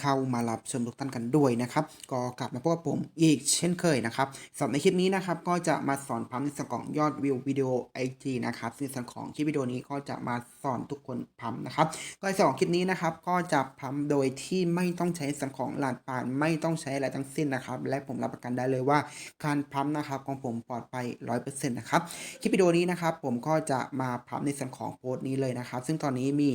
เข้ามารับชมทุกท่านกันด้วยนะครับ ก็กลับมาพบกับผมอีกเช่นเคยนะครับสำหรับในคลิปนี้นะครับ ก็จะมาสอนพัมในส่วนของยอดวิววิดีโอ IG นะครับซึ่งในส่วนของคลิปวิดีโอนี้ก็จะมาสอนทุกคนพัมนะครับ ก็ในส่วนของคลิปนี้นะครับ ก็จะพัมโดยที่ไม่ต้องใช้ส่วนของหลานปานไม่ต้องใช้อะไรทั้งสิ้นนะครับ และผมรับประกันได้เลยว่า การพัมนะครับของผมปลอดภัย100%นะครับคลิปวิดีโอนี้นะครับ ผมก็จะมาพัมในส่วนของโพสต์นี้เลยนะครับ ซึ่งตอนนี้มี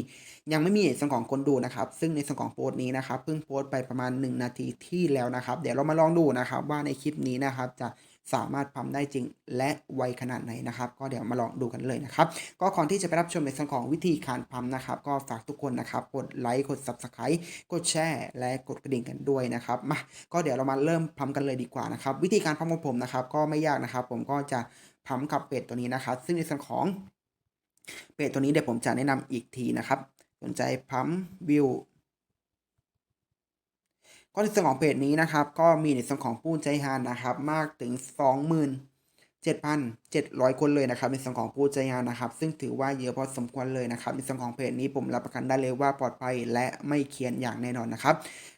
ยังไม่มีส่วนของคนดูนะครับ ซึ่งในส่วนของโพสต์นี้นะครับเพิ่งโพสต์ไปประมาณ 1 นาทีที่แล้วนะครับ เดี๋ยวเรามาลองดูนะครับว่าในคลิปนี้นะครับจะสามารถพัมได้จริงและไวขนาดไหนนะครับ ก็เดี๋ยวมาลองดูกันเลยนะครับ ก็ก่อนที่จะไปรับชมในส่วนของวิธีการพัมนะครับ ก็ฝากทุกคนนะครับกดไลค์กด Subscribe กดแชร์และกดกระดิ่งกันด้วยนะครับมาก็เดี๋ยวเรามาเริ่มพัมกันเลยดีกว่านะครับ วิธีการพัมของผมนะครับ ก็ไม่ยากนะครับ ผมก็จะพัมกับเป็ดตัวนี้นะครับ ซึ่งในส่วนของเป็ดตัวนี้เดี๋ยวผมจะแนะนำอีกทีนะครับ สนใจพัมวิว ก็ในส่วนของเพจนี้นะครับ ก็มีในส่วนของผู้ใจฮานนะครับ มากถึง 27,700 คนเลยนะครับในส่วนของผู้ใจฮานนะครับ ซึ่งถือว่าเยอะพอสมควรเลยนะครับในส่วนของเพจนี้ผมรับประกันได้เลยว่าปลอดภัยและไม่เคียนอย่างแน่นอนนะครับ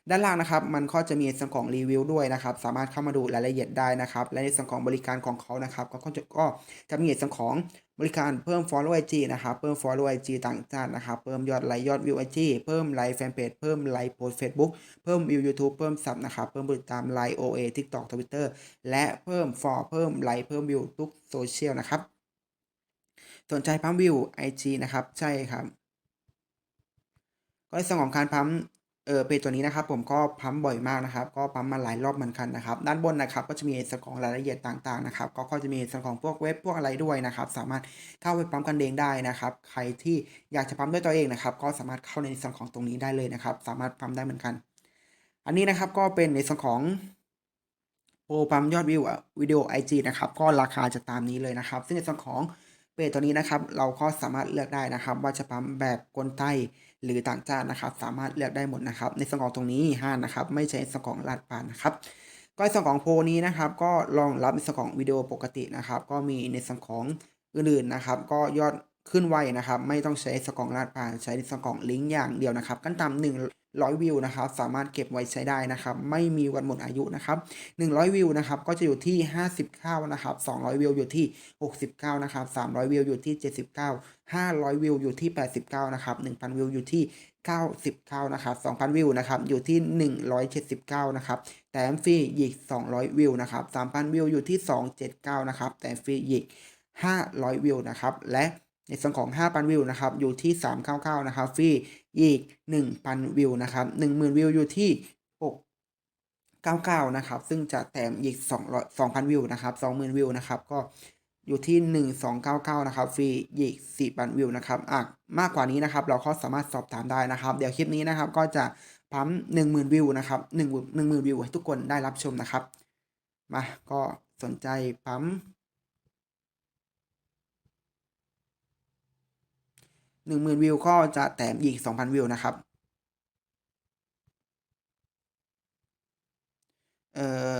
ด้านล่างนะครับ มันก็จะมีส่วนของรีวิวด้วยนะครับ สามารถเข้ามาดูรายละเอียดได้นะครับ และในส่วนของบริการของเขานะครับ ก็จะก็จะมีในส่วนของ บริการเพิ่ม follow IG นะครับ เพิ่ม follow IG ต่างชาตินะครับ เพิ่มยอดไลค์ยอดวิว IG เพิ่มไลค์แฟนเพจ เพิ่มไลค์โพสเฟซบุ๊กเพิ่มวิว YouTube เพิ่มซับนะครับ เพิ่มบริตามไลน์ OA TikTok Twitter และเพิ่ม for เพิ่มไลค์เพิ่มวิวทุกโซเชียลนะครับ สนใจพัมวิว IG นะครับ ใช่ครับก็ในส่วนของการพัม เออเพจตัวนี้นะครับผมก็พัมบ่อยมากนะครับ ก็พัมมาหลายรอบเหมือนกันนะครับ ด้านบนนะครับก็จะมีส่วนของรายละเอียดต่างๆนะครับ ก็ก็จะมีส่วนของพวกเว็บพวกอะไรด้วยนะครับ สามารถเข้าไปพัมกันเองได้นะครับ ใครที่อยากจะพัมด้วยตัวเองนะครับ ก็สามารถเข้าในส่วนของตรงนี้ได้เลยนะครับ สามารถพัมได้เหมือนกัน อันนี้นะครับก็เป็นในส่วนของโปรพัมยอดวิววิดีโอ IG นะครับ ก็ราคาจะตามนี้เลยนะครับ ซึ่งในส่วนของ เพจตัวนี้นะครับเราก็สามารถเลือกได้นะครับ ว่าจะพัมแบบคนไทยหรือต่างชาตินะครับ สามารถเลือกได้หมดนะครับ ในส่วนของตรงนี้ห้านะครับไม่ใช่ส่วนของลาดปานนะครับก็ในส่วนของโพนี้นะครับ ก็รองรับในส่วนของวิดีโอปกตินะครับ ก็มีในส่วนของอื่นๆนะครับ ก็ยอดขึ้นไวนะครับ ไม่ต้องใช้สกองลาดปานใช้ในสกองลิงก์อย่างเดียวนะครับกันตาม1 100 วิวนะครับสามารถเก็บไว้ใช้ได้นะครับไม่มีวันหมดอายุนะครับ100 วิวนะครับก็จะอยู่ที่ 59นะครับ200 วิวอยู่ที่ 69นะครับ300 วิวอยู่ที่ 79 500 วิวอยู่ที่ 89นะครับ1,000 วิวอยู่ที่99นะครับ2,000 วิวนะครับอยู่ที่ 179นะครับแถมฟรีอีก 200 วิวนะครับ3,000 วิวอยู่ที่ 279นะครับแถมฟรีอีก 500 วิวนะครับและ ในส่วนของ 5,000 วิวนะครับอยู่ที่ 399 นะครับฟรีอีก 1,000 วิวนะครับ10,000 วิวอยู่ที่ 699 นะครับ ซึ่งจะแถมอีก 200 2,000 วิวนะครับ 20,000 วิวนะครับ ก็อยู่ที่ 1299 นะครับฟรีอีก 4,000 วิวนะครับอะมากกว่านี้นะครับ เราก็สามารถสอบถามได้นะครับ เดี๋ยวคลิปนี้นะครับก็จะปั๊ม10,000 วิวนะครับ1 10,000 วิวให้ทุกคนได้รับชมนะครับ มาก็สนใจปั๊ม หนึ่งหมื่นวิวก็จะแถมอีกสองพันวิวนะครับ เอ่อ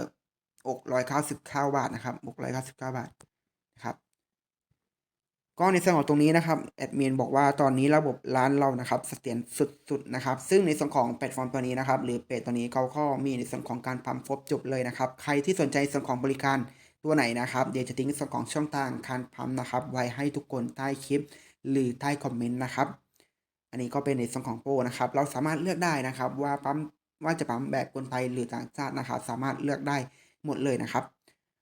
อกร้อยเก้าสิบเก้าบาทนะครับอกร้อยเก้าสิบเก้าบาทนะครับก็ในส่วนของตรงนี้นะครับแอดมินบอกว่าตอนนี้ระบบร้านเรานะครับเสถียรสุดๆนะครับ ซึ่งในส่วนของแพลตฟอร์มตัวนี้นะครับ หรือเพจตัวนี้เขาก็มีในส่วนของการพัมฟบจบเลยนะครับ ใครที่สนใจส่วนของบริการตัวไหนนะครับ เดี๋ยวจะทิ้งส่วนของช่องทางการพัมนะครับ ไว้ให้ทุกคนใต้คลิป หรือใต้คอมเมนต์นะครับ อันนี้ก็เป็นในส่วนของโปรนะครับ เราสามารถเลือกได้นะครับ ว่าปั๊มว่าจะปั๊มแบบคนไทยหรือต่างชาตินะครับ สามารถเลือกได้หมดเลยนะครับ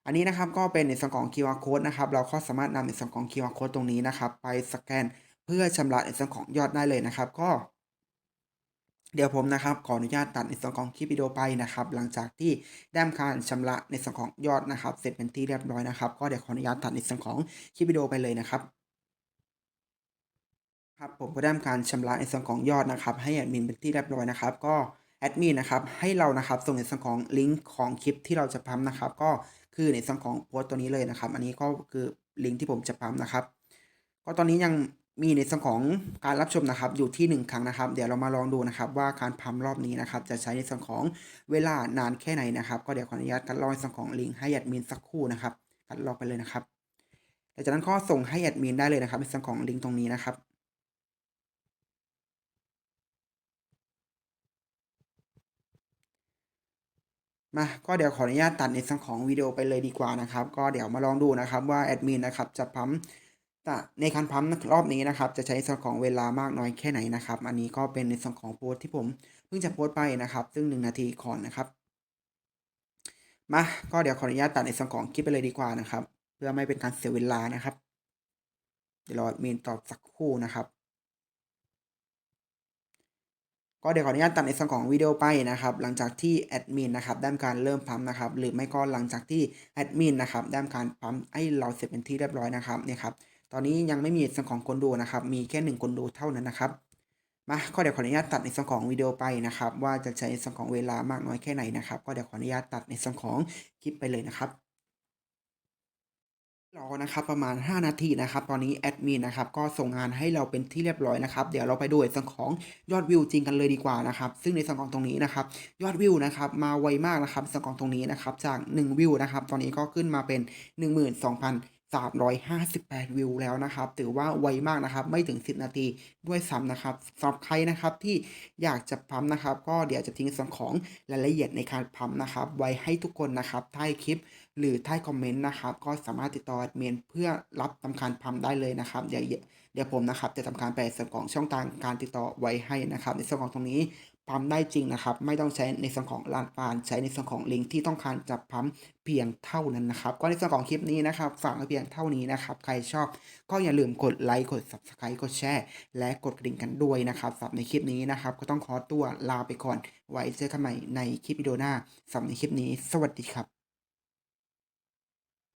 อันนี้นะครับก็เป็นในส่วนของ QR code นะครับ เราก็สามารถนำในส่วนของ QR code ตรงนี้นะครับ ไปสแกนเพื่อชำระในส่วนของยอดได้เลยนะครับ ก็ เดี๋ยวผมนะครับขออนุญาตตัดในส่วนของคลิปวิดีโอไปนะครับ หลังจากที่ได้ทำการชำระในส่วนของยอดนะครับ เสร็จเป็นที่เรียบร้อยนะครับ ก็เดี๋ยวขออนุญาตตัดในส่วนของคลิปวิดีโอไปเลยนะครับ ครับผมก็ได้ทำการชำระในส่วนของยอดนะครับ ให้แอดมินเป็นที่เรียบร้อยนะครับ ก็แอดมินนะครับให้เรานะครับส่งในส่วนของลิงก์ของคลิปที่เราจะพัมนะครับ ก็คือในส่วนของโพสต์ตัวนี้เลยนะครับ อันนี้ก็คือลิงก์ที่ผมจะพัมนะครับ ก็ตอนนี้ยังมีในส่วนของการรับชมนะครับอยู่ที่ 1 ครั้งนะครับ เดี๋ยวเรามาลองดูนะครับว่าการพัมรอบนี้นะครับ จะใช้ในส่วนของเวลานานแค่ไหนนะครับ ก็เดี๋ยวขออนุญาตกันลองในส่วนของลิงก์ให้แอดมินสักครู่นะครับกันลองไปเลยนะครับหลังจากนั้นก็ส่งให้แอดมินได้เลยนะครับในส่วนของลิงก์ตรงนี้นะครับ มาก็เดี๋ยวขออนุญาตตัดในส่วนของวิดีโอไปเลยดีกว่านะครับ ก็เดี๋ยวมาลองดูนะครับว่าแอดมินนะครับจะพัมจะในการพัมรอบนี้นะครับ จะใช้ส่วนของเวลามากน้อยแค่ไหนนะครับ อันนี้ก็เป็นในส่วนของโพสที่ผมเพิ่งจะโพสไปนะครับ ซึ่ง 1 นาทีก่อนนะครับ มาก็เดี๋ยวขออนุญาตตัดในส่วนของคลิปไปเลยดีกว่านะครับ เพื่อไม่เป็นการเสียเวลานะครับเดี๋ยวรอแอดมินตอบสักครู่นะครับ ก็เดี๋ยวขออนุญาตตัดในส่วนของวิดีโอไปนะครับ หลังจากที่แอดมินนะครับได้ทำการเริ่มพัมนะครับ หรือไม่ก็หลังจากที่แอดมินนะครับได้ทำการพัมให้เราเสร็จเป็นที่เรียบร้อยนะครับเนี่ยครับ ตอนนี้ยังไม่มีส่วนของคนดูนะครับ มีแค่หนึ่งคนดูเท่านั้นนะครับ มาก็เดี๋ยวขออนุญาตตัดในส่วนของวิดีโอไปนะครับ ว่าจะใช้ส่วนของเวลามากน้อยแค่ไหนนะครับ ก็เดี๋ยวขออนุญาตตัดในส่วนของคลิปไปเลยนะครับ รอนะครับประมาณ 5 นาทีนะครับตอนนี้แอดมินนะครับก็ส่งงานให้เราเป็นที่เรียบร้อยนะครับเดี๋ยวเราไปดูในส่วนของยอดวิวจริงกันเลยดีกว่านะครับซึ่งในส่วนของตรงนี้นะครับยอดวิวนะครับมาไวมากนะครับส่วนของตรงนี้นะครับจาก 1 วิวนะครับตอนนี้ก็ขึ้นมาเป็น 358 วิวแล้วนะครับ ถือว่าไวมากนะครับ ไม่ถึง 10 นาทีด้วยซ้ำนะครับสำหรับใครนะครับที่อยากจะพัมนะครับ ก็เดี๋ยวจะทิ้งส่วนของรายละเอียดในการพัมนะครับ ไว้ให้ทุกคนนะครับใต้คลิป หรือใต้คอมเมนต์นะครับ ก็สามารถติดต่อแอดมินเพื่อรับทำการพัมได้เลยนะครับ เดี๋ยวเดี๋ยวผมนะครับจะทำการแปลส่วนของช่องทางการติดต่อไว้ให้นะครับ ในส่วนของตรงนี้ พัมได้จริงนะครับ ไม่ต้องใช้ในส่วนของลานปาน ใช้ในส่วนของลิงก์ที่ต้องการจะพัมเพียงเท่านั้นนะครับก็ในส่วนของคลิปนี้นะครับฝากไว้เพียงเท่านี้นะครับ ใครชอบก็อย่าลืมกดไลค์กด subscribe กดแชร์และกดกระดิ่งกันด้วยนะครับสำหรับในคลิปนี้นะครับ ก็ต้องขอตัวลาไปก่อนไว้เจอกันใหม่ในคลิปวิดีโอหน้าสำหรับในคลิปนี้ สวัสดีครับ